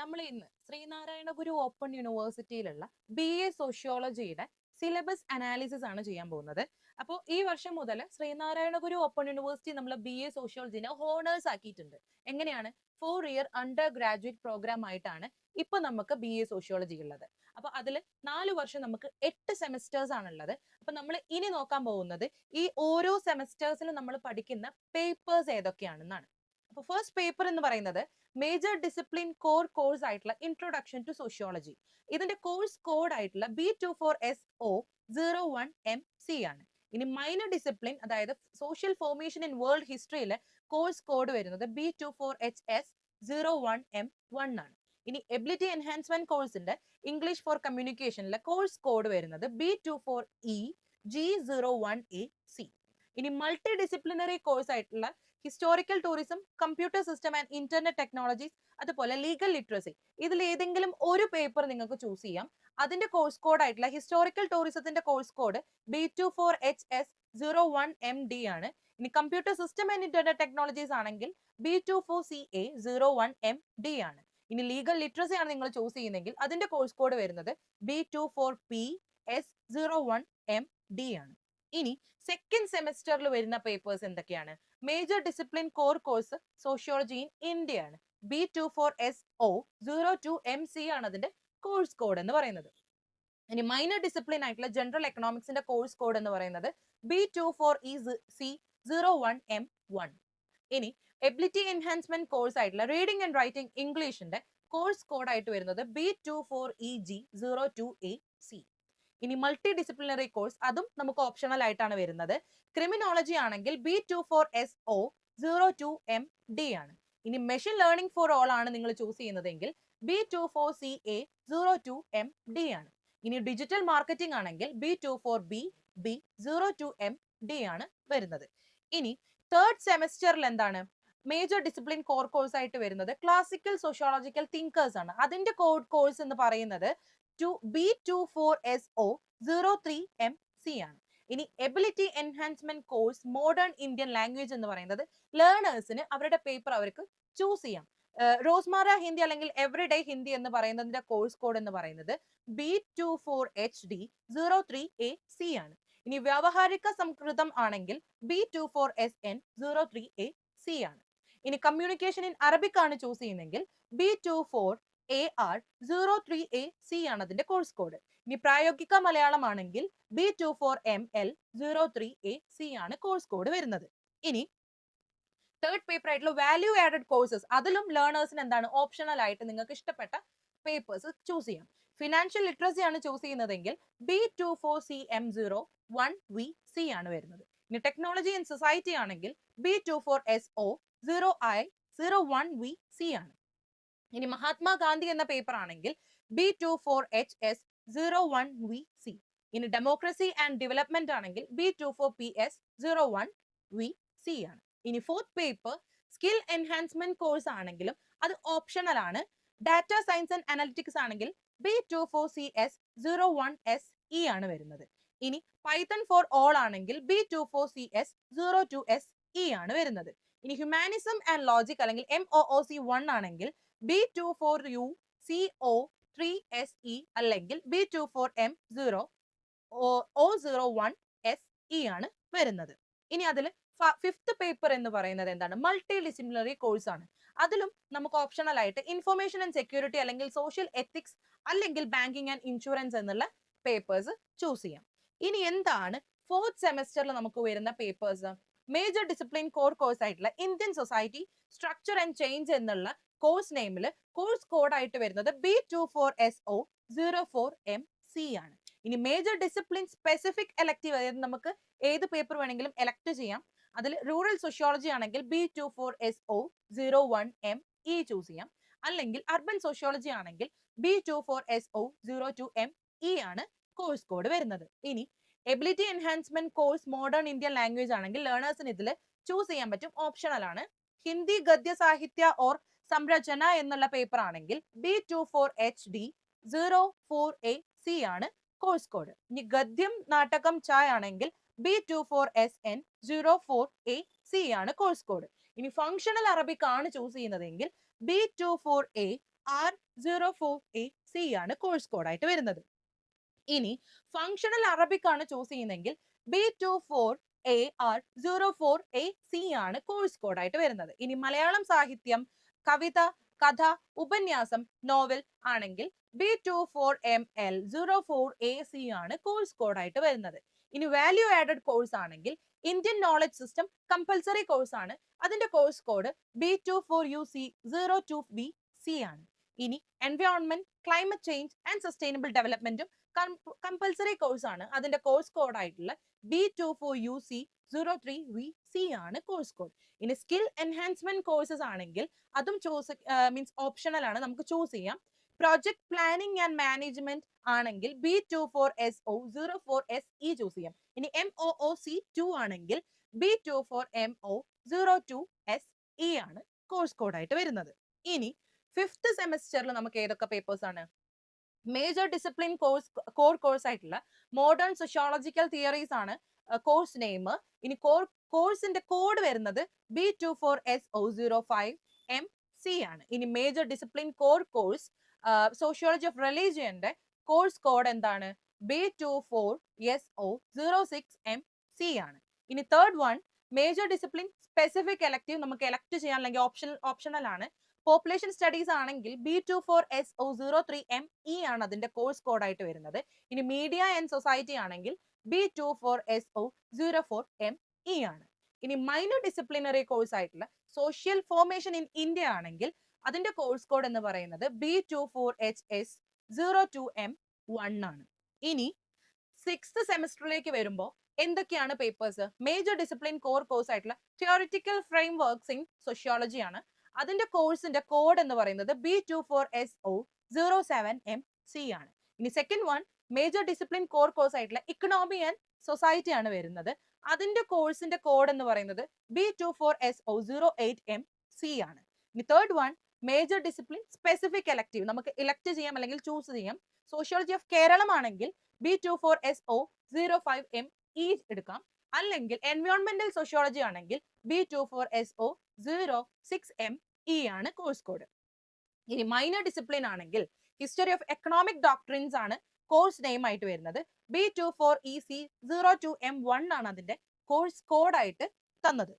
നമ്മൾ ഇന്ന് ശ്രീനാരായണഗുരു ഓപ്പൺ യൂണിവേഴ്സിറ്റിയിലുള്ള ബി എ സോഷ്യോളജിയുടെ സിലബസ് അനാലിസിസ് ആണ് ചെയ്യാൻ പോകുന്നത്. അപ്പോൾ ഈ വർഷം മുതൽ ശ്രീനാരായണഗുരു ഓപ്പൺ യൂണിവേഴ്സിറ്റി നമ്മൾ ബി എ സോഷ്യോളജിനെ ഹോണേഴ്സ് ആക്കിയിട്ടുണ്ട്. എങ്ങനെയാണ്? Four year undergraduate programme ആയിട്ടാണ് ഇപ്പൊ നമുക്ക് ബി എ സോഷ്യോളജി ഉള്ളത്. അപ്പൊ അതിൽ നാല് വർഷം നമുക്ക് എട്ട് സെമിസ്റ്റേഴ്സ് ആണുള്ളത്. അപ്പൊ നമ്മൾ ഇനി നോക്കാൻ പോകുന്നത് ഈ ഓരോ സെമിസ്റ്റേഴ്സിലും നമ്മൾ പഠിക്കുന്ന പേപ്പേഴ്സ് ഏതൊക്കെയാണെന്നാണ്. അപ്പൊ ഫസ്റ്റ് പേപ്പർ എന്ന് പറയുന്നത് മേജർ ഡിസിപ്ലിൻ കോർ കോഴ്സ് ആയിട്ടുള്ള ഇൻട്രൊഡക്ഷൻ ടു സോഷ്യോളജി ഇതിന്റെ കോഴ്സ് കോഡ് ആയിട്ടുള്ള B two four S O zero one M C ആണ്. ഇനി മൈനർ ഡിസിപ്ലിൻ അതായത് സോഷ്യൽ ഫോർമേഷൻ ഇൻ വേൾഡ് ഹിസ്റ്ററിയിലെ കോഴ്സ് കോഡ് വരുന്നത് B two four H S zero one M one ആണ്. ഇനി ability enhancement കോഴ്സിന്റെ ഇംഗ്ലീഷ് ഫോർ കമ്മ്യൂണിക്കേഷനിലെ കോഴ്സ് കോഡ് വരുന്നത് B two four E G zero one A C ഇനി multidisciplinary course ആയിട്ടുള്ള historical tourism computer system and internet technologies അതുപോലെ legal literacy ഇതിൽ ഏതെങ്കിലും ഒരു പേപ്പർ നിങ്ങൾക്ക് ചൂസ് ചെയ്യാം. അതിന്റെ കോഴ്സ് കോഡ് ആയിട്ടുള്ള ഹിസ്റ്റോറിക്കൽ ടൂറിസത്തിന്റെ course code B two four H S zero one M D ആണ്. ഇനി computer system and internet technologies ആണെങ്കിൽ B two four C A zero one M D ആണ്. ഇനി ലീഗൽ ലിറ്ററസി ആണ് നിങ്ങൾ ചൂസ് ചെയ്യുന്നതെങ്കിൽ അതിന്റെ കോഴ്സ് കോഡ് വരുന്നത് B two four P S zero one M D ആണ്. ഇനി സെക്കൻഡ് സെമസ്റ്ററിൽ വരുന്ന പേപ്പേഴ്സ് എന്തൊക്കെയാണ്? Major discipline core course sociology in India ആണ്. B two four S O zero two M C ആണ് അതിന്റെ കോഴ്സ് കോഡ് എന്ന് പറയുന്നത്. ഇനി മൈനർ ഡിസിപ്ലിൻ ആയിട്ടുള്ള ജനറൽ എക്കണോമിക്സിന്റെ കോഴ്സ് കോഡ് എന്ന് പറയുന്നത് B two four E C zero one M one ഇനി എബിലിറ്റി എൻഹാൻസ്മെന്റ് കോഴ്സ് ആയിട്ടുള്ള റീഡിംഗ് ആൻഡ് റൈറ്റിംഗ് ഇംഗ്ലീഷിന്റെ കോഴ്സ് കോഡ് ആയിട്ട് വരുന്നത് B two four E G zero two A C ഇനി മൾട്ടി ഡിസിപ്ലിനറി കോഴ്സ് അതും നമുക്ക് ഓപ്ഷണൽ ആയിട്ടാണ് വരുന്നത്. ക്രിമിനോളജി ആണെങ്കിൽ B two four S O zero two M D ആണ്. ഇനി മെഷീൻ ലേണിംഗ് ഫോർ ഓൾ ആണ് നിങ്ങൾ ചൂസ് ചെയ്യുന്നതെങ്കിൽ B two four C A zero two M D ആണ്. ഇനി ഡിജിറ്റൽ മാർക്കറ്റിംഗ് ആണെങ്കിൽ B two four B B zero two M D ആണ് വരുന്നത്. ഇനി തേർഡ് സെമസ്റ്ററിൽ എന്താണ്? മേജർ ഡിസിപ്ലിൻ കോർ കോഴ്സ് ആയിട്ട് വരുന്നത്. ക്ലാസിക്കൽ സോഷ്യോളജിക്കൽ തിങ്കേഴ്സ് ആണ്. അതിന്റെ കോഡ് കോഴ്സ് എന്ന് പറയുന്നത് two B two four S O zero three M C ആണ്. ഇനി ability enhancement course modern Indian language എന്ന് പറയുന്നത് ലേണേഴ്സിന് അവരുടെ പേപ്പർ അവർക്ക് ചൂസ് ചെയ്യാം. റോസ്മാര ഹിന്ദി അല്ലെങ്കിൽ എവറിഡേ ഹിന്ദി എന്ന് പറയുന്നതിന്റെ കോഴ്സ് കോഡ് എന്ന് പറയുന്നത് B two four H D zero three A C ആണ്. ഇനി വ്യാവഹാരിക സംസ്കൃതം ആണെങ്കിൽ B two four S N zero three A C ആണ്. ഇനി കമ്മ്യൂണിക്കേഷൻ ഇൻ അറബിക് ആണ് ചൂസ് ചെയ്യുന്നതെങ്കിൽ B two four A R zero three A C ആണ് അതിന്റെ കോഴ്സ് കോഡ് ഇനി പ്രായോഗിക മലയാളം ആണെങ്കിൽ B two four M L zero three A C ആണ് കോഴ്സ് കോഡ് വരുന്നത്. ഇനി തേർഡ് പേപ്പർ ആയിട്ടുള്ള വാല്യൂ ആഡഡ് കോഴ്സസ് അതിലും ലേണേഴ്സിന് എന്താണ് ഓപ്ഷണൽ ആയിട്ട് നിങ്ങൾക്ക് ഇഷ്ടപ്പെട്ട പേപ്പേഴ്സ് ചൂസ് ചെയ്യാം. ഫിനാൻഷ്യൽ ലിറ്ററസി ആണ് ചൂസ് ചെയ്യുന്നതെങ്കിൽ B two four C M zero one V C ആണ് വരുന്നത്. ഇനി ടെക്നോളജി ആൻഡ് സൊസൈറ്റി ആണെങ്കിൽ B two four S O zero I zero one V C ആണ്. ഇനി മഹാത്മാഗാന്ധി എന്ന പേപ്പർ ആണെങ്കിൽ B two four H S zero one V C ഇനി democracy and development ആണെങ്കിൽ B two four P S zero one V C ആണ്. ഇനി fourth paper skill enhancement course ആണെങ്കിലും അത് ഓപ്ഷണൽ ആണ്. ഡാറ്റ സയൻസ് ആൻഡ് അനലിറ്റിക്സ് ആണെങ്കിൽ B two four C S zero one S E ആണ് വരുന്നത്. ഇനി പൈത്തൺ ഫോർ ഓൾ ആണെങ്കിൽ B two four C S zero two S E ആണ് വരുന്നത്. ഇനി ഹ്യൂമാനിസം ആൻഡ് ലോജിക് അല്ലെങ്കിൽ M O O C one ആണെങ്കിൽ B two four U C O three S E അല്ലെങ്കിൽ B two four M zero O zero one S E ആണ് വരുന്നത്. ഇനി അതിൽ ഫിഫ്ത്ത് പേപ്പർ എന്ന് പറയുന്നത് എന്താണ്? മൾട്ടി ഡിസിപ്ലിനറി കോഴ്സ് ആണ്. അതിലും നമുക്ക് ഓപ്ഷണൽ ആയിട്ട് ഇൻഫർമേഷൻ ആൻഡ് സെക്യൂരിറ്റി അല്ലെങ്കിൽ സോഷ്യൽ എത്തിക്സ് അല്ലെങ്കിൽ ബാങ്കിങ് ആൻഡ് ഇൻഷുറൻസ് എന്നുള്ള പേപ്പേഴ്സ് ചൂസ് ചെയ്യാം. ഇനി എന്താണ്? ഫോർത്ത് സെമസ്റ്ററിൽ നമുക്ക് വരുന്ന papers major discipline core course ആയിട്ടുള്ള Indian society structure and change എന്നുള്ള കോഴ്സ് നെയിമിൽ കോഴ്സ് കോഡ് ആയിട്ട് വരുന്നത് B two four S O zero four M C ആണ്. ഇനി മേജർ ഡിസിപ്ലിൻ സ്പെസിഫിക് എലക്റ്റീവ് അതായത് നമുക്ക് ഏത് പേപ്പർ വേണമെങ്കിലും എലക്ട് ചെയ്യാം. അതിൽ റൂറൽ സോഷ്യോളജി ആണെങ്കിൽ B two four S O zero one M E choose ചെയ്യാം. അല്ലെങ്കിൽ അർബൻ സോഷ്യോളജി ആണെങ്കിൽ B two four S O zero two M E ആണ് കോഴ്സ് കോഡ് വരുന്നത്. ഇനി ability enhancement course modern Indian language ആണെങ്കിൽ ലേണേഴ്സിന് ഇതിൽ ചൂസ് ചെയ്യാൻ പറ്റും. ഓപ്ഷണൽ ആണ്. ഹിന്ദി ഗദ്യ സാഹിത്യ ഓർ സംരചന എന്നുള്ള പേപ്പർ ആണെങ്കിൽ B two four H D zero four A C ആണ് കോഴ്സ് കോഡ് ഇനി ഗദ്യം നാടകം ചായ ആണെങ്കിൽ B two four S N zero four A C ആണ് കോഴ്സ് കോഡ് ഇനി ഫങ്ഷണൽ അറബിക് ആണ് ചൂസ് ചെയ്യുന്നതെങ്കിൽ B two four A R zero four A C ആണ് കോഴ്സ് കോഡ് ആയിട്ട് വരുന്നത്. ഇനി ഫങ്ഷണൽ അറബിക് ആണ് ചൂസ് ചെയ്യുന്നതെങ്കിൽ B two four A R zero four A C ആണ് കോഴ്സ് കോഡായിട്ട് വരുന്നത്. ഇനി മലയാളം സാഹിത്യം കവിത കഥ ഉപന്യാസം നോവൽ ആണെങ്കിൽ B two four M L zero four A C ആണ് കോഴ്സ് കോഡായിട്ട് വരുന്നത്. ഇനി വാല്യൂ ആഡഡ് കോഴ്സ് ആണെങ്കിൽ Indian knowledge system compulsory course ആണ്. അതിന്റെ course code B two four U C zero two B C ആണ്. ഇനി environment climate change and sustainable ഡെവലപ്മെന്റും compulsory കോഴ്സാണ് അതിന്റെ കോഴ്സ് കോഡ് ആയിട്ടുള്ള B two four U C zero three V C ആണ് course code ഇനി skill enhancement courses ആണെങ്കിൽ അതും choose means optional ആണ്. നമുക്ക് ചൂസ് ചെയ്യാം. പ്രോജക്ട് പ്ലാനിംഗ് ആൻഡ് മാനേജ്മെന്റ് ആണെങ്കിൽ B two four S O zero four S E choose ചെയ്യാം. ഇനി M O O C two ആണെങ്കിൽ B two four M O zero two S E ആണ് course code ആയിട്ട് വരുന്നത്. ഇനി fifth സെമസ്റ്ററിൽ നമുക്ക് ഏതൊക്കെ പേപ്പേഴ്സ് ആണ്? Major discipline course core course ആയിട്ടുള്ള മോഡേൺ സോഷ്യോളജിക്കൽ തിയറീസ് ആണ് കോഴ്സ് നെയിം ഇനി കോർ കോഴ്സിന്റെ കോഡ് വരുന്നത് B two four S O zero five M C ആണ്. ഇനി major discipline core course sociology of റിലീജിയന്റെ course code എന്താണ്? B two four S O zero six M C ആണ്. ഇനി third one major discipline specific elective നമുക്ക് elect ചെയ്യാൻ അല്ലെങ്കിൽ option optional ആണ്. Population studies ആണെങ്കിൽ B two four S O zero three M E ആണ് അതിന്റെ കോഴ്സ് കോഡ് ആയിട്ട് വരുന്നത്. ഇനി മീഡിയ ആൻഡ് സൊസൈറ്റി ആണെങ്കിൽ B two four S O zero four M E ആണ്. ഇനി മൈനർ ഡിസിപ്ലിനറി കോഴ്സ് ആയിട്ടുള്ള സോഷ്യൽ ഫോർമേഷൻ ഇൻ ഇന്ത്യ ആണെങ്കിൽ അതിന്റെ കോഴ്സ് കോഡ് എന്ന് പറയുന്നത് B two four H S zero two M one ആണ്. ഇനി സിക്സ് സെമിസ്റ്ററിലേക്ക് വരുമ്പോൾ എന്തൊക്കെയാണ് papers major discipline core course ആയിട്ടുള്ള theoretical frameworks in sociology ആണ്. അതിന്റെ കോഴ്സിന്റെ കോഡ് എന്ന് പറയുന്നത് B two four S O zero seven M C ആണ്. ഇനി second one major discipline core course ആയിട്ടുള്ള ഇക്കണോമി ആൻഡ് സൊസൈറ്റി ആണ് വരുന്നത്. അതിന്റെ കോഴ്സിന്റെ കോഡ് എന്ന് പറയുന്നത് B two four S O zero eight M C ആണ്. ഇനി third one major discipline specific elective നമുക്ക് ഇലക്ട് ചെയ്യാം അല്ലെങ്കിൽ ചൂസ് ചെയ്യാം. സോഷ്യോളജി ഓഫ് കേരളം ആണെങ്കിൽ B two four S O zero five M E എടുക്കാം. അല്ലെങ്കിൽ എൻവയോൺമെന്റൽ സോഷ്യോളജി ആണെങ്കിൽ B two four S O zero six M E ആണ് കോഴ്സ് കോഡ് ഇനി മൈനർ ഡിസിപ്ലിൻ ആണെങ്കിൽ ഹിസ്റ്ററി ഓഫ് എക്കണോമിക് ഡോക്ട്രിൻസ് ആണ് കോഴ്സ് നെയിം ആയിട്ട് വരുന്നത്. B two four E C zero two M one ആണ് അതിന്റെ കോഴ്സ് കോഡായിട്ട് തന്നത്.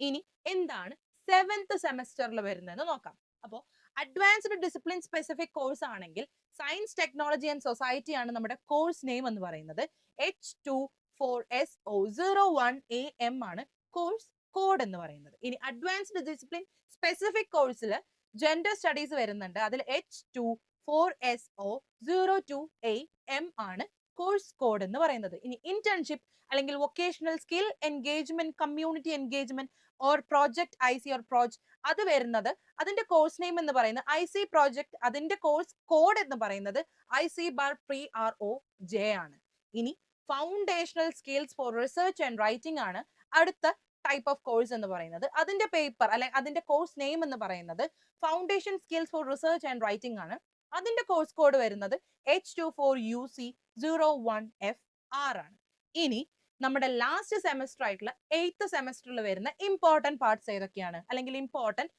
ഇനി എന്താണ് സെവൻത് സെമസ്റ്ററിൽ വരുന്നതെന്ന് നോക്കാം. അപ്പോൾ അഡ്വാൻസ്ഡ് ഡിസിപ്ലിൻ സ്പെസിഫിക് കോഴ്സ് ആണെങ്കിൽ സയൻസ് ടെക്നോളജി ആൻഡ് സൊസൈറ്റി ആണ് നമ്മുടെ കോഴ്സ് നെയിം എന്ന് പറയുന്നത്. H two four S O zero one A M ആണ് കോഴ്സ് കോഡ് എന്ന് പറയുന്നത്. ഇനി അഡ്വാൻസ്ഡ് ഡിസിപ്ലിൻ സ്പെസിഫിക് കോഴ്സിൽ ജെൻഡർ സ്റ്റഡീസ് വരുന്നുണ്ട്. അതിൽ H two four S O zero two A M ആണ് കോഴ്സ് കോഡ് എന്ന് പറയുന്നത്. ഇനി ഇന്റേൺഷിപ്പ് അല്ലെങ്കിൽ vocational skill engagement community engagement or project I C or project അത് വരുന്നത് അതിന്റെ കോഴ്സ് നെയിം എന്ന് പറയുന്നത് ഐ സി പ്രോജക്ട് അതിന്റെ കോഴ്സ് കോഡ് എന്ന് പറയുന്നത് I C bar P R O J ആണ്. ഇനി foundational skills for research and writing ആണ്. അടുത്ത ടൈപ്പ് ഓഫ് കോഴ്സ് എന്ന് പറയുന്നത്. അതിന്റെ പേപ്പർ അല്ലെ അതിന്റെ കോഴ്സ് നെയിം എന്ന് പറയുന്നത് foundation skills for research and writing ആണ്. അതിന്റെ കോഴ്സ് കോഡ് വരുന്നത് H two four U C zero one F R ആണ്. ഇനി നമ്മുടെ ലാസ്റ്റ് സെമസ്റ്റർ ആയിട്ടുള്ള എയ്ത്ത് സെമസ്റ്ററിൽ വരുന്ന ഇമ്പോർട്ടന്റ് പാർട്സ് ഏതൊക്കെയാണ്? അല്ലെങ്കിൽ ഇമ്പോർട്ടന്റ്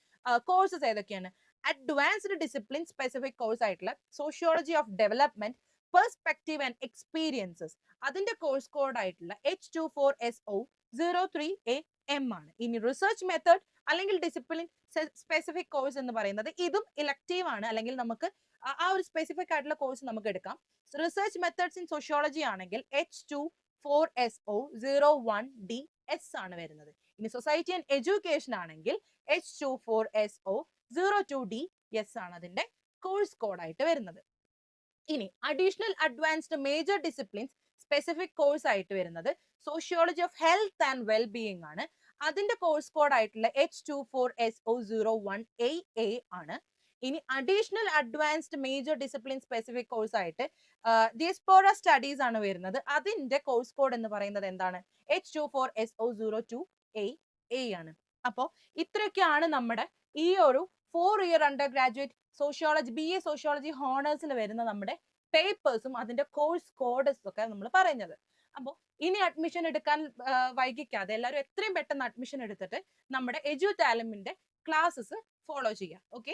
കോഴ്സസ് ഏതൊക്കെയാണ്? അഡ്വാൻസ്ഡ് ഡിസിപ്ലിൻ സ്പെസിഫിക് കോഴ്സ് ആയിട്ടുള്ള sociology of development perspective and experiences അതിന്റെ കോഴ്സ് കോഡ് ആയിട്ടുള്ള H two four S O zero three A M ആണ്. ഇനി റിസർച്ച് മെത്തേഡ് അല്ലെങ്കിൽ ഡിസിപ്ലിൻ സ്പെസിഫിക് കോഴ്സ് എന്ന് പറയുന്നത് ഇതും ഇലക്റ്റീവ് ആണ്. അല്ലെങ്കിൽ നമുക്ക് ആ ഒരു സ്പെസിഫിക് ആയിട്ടുള്ള കോഴ്സ് നമുക്ക് എടുക്കാം. റിസർച്ച് മെത്തേഡ്സ് ഇൻ സോഷ്യോളജി ആണെങ്കിൽ H two four S O zero one D S ആണ് വരുന്നത്. ഇനി സൊസൈറ്റി ആൻഡ് എഡ്യൂക്കേഷൻ ആണെങ്കിൽ H two four S O zero two D S ആണ് അതിന്റെ കോഴ്സ് കോഡായിട്ട് വരുന്നത്. ഇനി additional advanced major disciplines specific course ആയിട്ട് വരുന്നത് sociology of health and wellbeing ആണ്. അതിന്റെ കോഴ്സ് കോഡ് ആയിട്ടുള്ള H two four S O zero one A A ആണ്. ഇനി additional advanced major discipline specific course ആയിട്ട് ദിയസ്പോറ സ്റ്റഡീസ് ആണ് വരുന്നത്. അതിന്റെ കോഴ്സ് കോഡ് എന്ന് പറയുന്നത് എന്താണ്? H two four S O zero two A A ആണ്. അപ്പോൾ ഇത്രയൊക്കെയാണ് നമ്മുടെ ഈ ഒരു four year undergraduate sociology B A sociology ഹോണേഴ്സിൽ വരുന്ന നമ്മുടെ പേപ്പേഴ്സും അതിന്റെ കോഴ്സ് കോഡസും ഒക്കെ നമ്മൾ പറയുന്നത്. അപ്പോൾ ഇനി അഡ്മിഷൻ എടുക്കാൻ വൈകിക്കാതെ എല്ലാവരും എത്രയും പെട്ടെന്ന് അഡ്മിഷൻ എടുത്തിട്ട് നമ്മുടെ എജു ടാലമിന്റെ ക്ലാസ്സസ് ഫോളോ ചെയ്യുക. ഓക്കെ